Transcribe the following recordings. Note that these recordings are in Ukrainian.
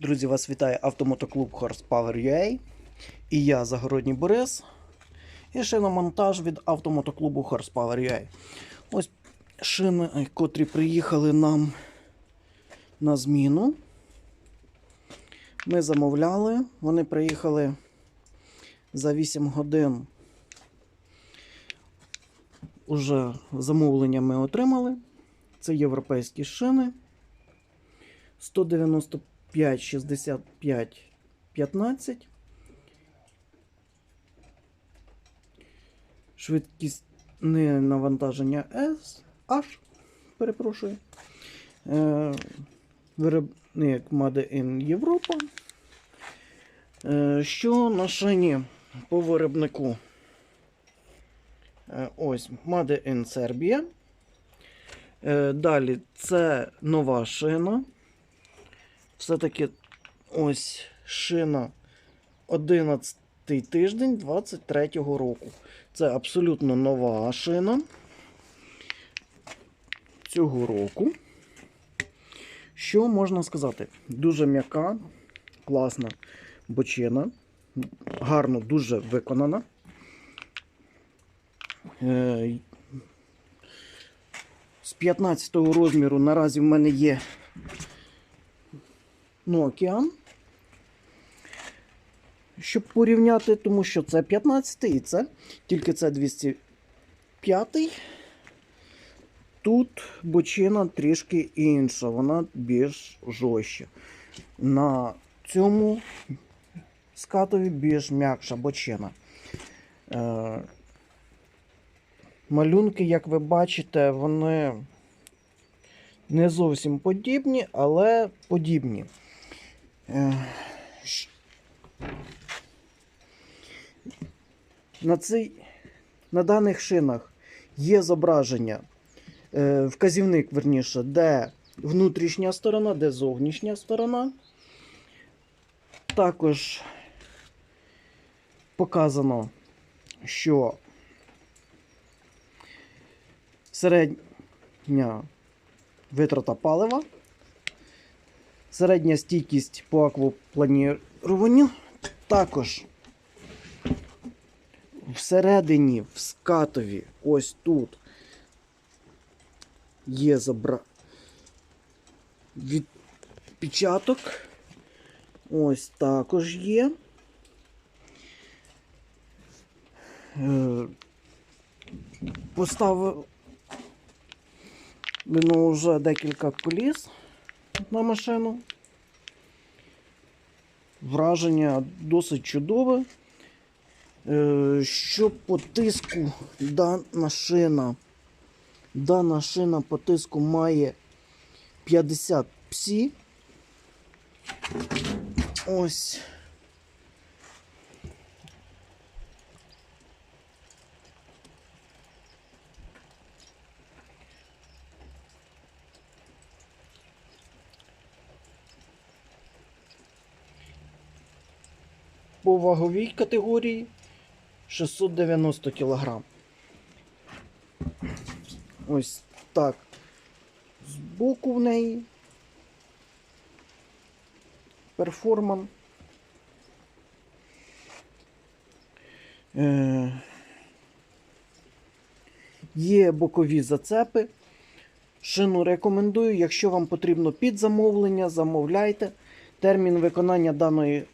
Друзі, вас вітає автомотоклуб Horsepower UA. І я Загородній Борис. І шиномонтаж від автомотоклубу Horsepower UA. Ось шини, котрі приїхали нам на зміну. Ми замовляли. Вони приїхали за 8 годин. Уже замовлення ми отримали. Це європейські шини. 195, 65, 15. Швидкісне навантаження S, H, перепрошую. Е, виробник Made in Європа. Е, що на шині по виробнику? Е, ось Made in Serbia. Далі це нова шина. Все-таки ось шина 11 тиждень 23-го року. Це абсолютно нова шина цього року. Що можна сказати? Дуже м'яка, класна бочина. Гарно, дуже виконана. Е, з 15 розміру наразі в мене є Nokia. Щоб порівняти, тому що це 15 і це, тільки це 205. Тут бочина трішки інша, вона більш жорстча. На цьому скатові більш м'якша бочина. Е, малюнки, як ви бачите, вони не зовсім подібні, але подібні. На, цей, на даних шинах є зображення, е, вказівник, верніше, де внутрішня сторона, де зовнішня сторона. Також показано, що середня витрата палива, середня стійкість по аквапланіруванню. Також всередині, в скатові, ось тут є забра... відпечаток. Ось також є. Е, Поставив вже декілька коліс на машину. Враження досить чудове. Е, Що по тиску дана шина. Дана шина по тиску має 50 псі. Ось. По ваговій категорії 690 кг. Ось так. Збоку в неї. Перформан. Е, Є бокові зацепи. Шину рекомендую. Якщо вам потрібно під замовлення, замовляйте. Термін виконання даної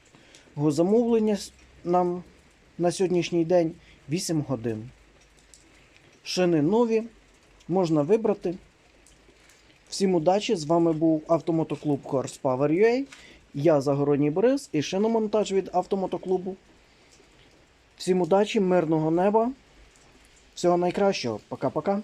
замовлення нам на сьогоднішній день 8 годин. Шини нові, можна вибрати. Всім удачі! З вами був автомотоклуб Horsepower UA. Я Загородній Борис і шиномонтаж від автомотоклубу. Всім удачі, мирного неба. Всього найкращого. Пока-пока.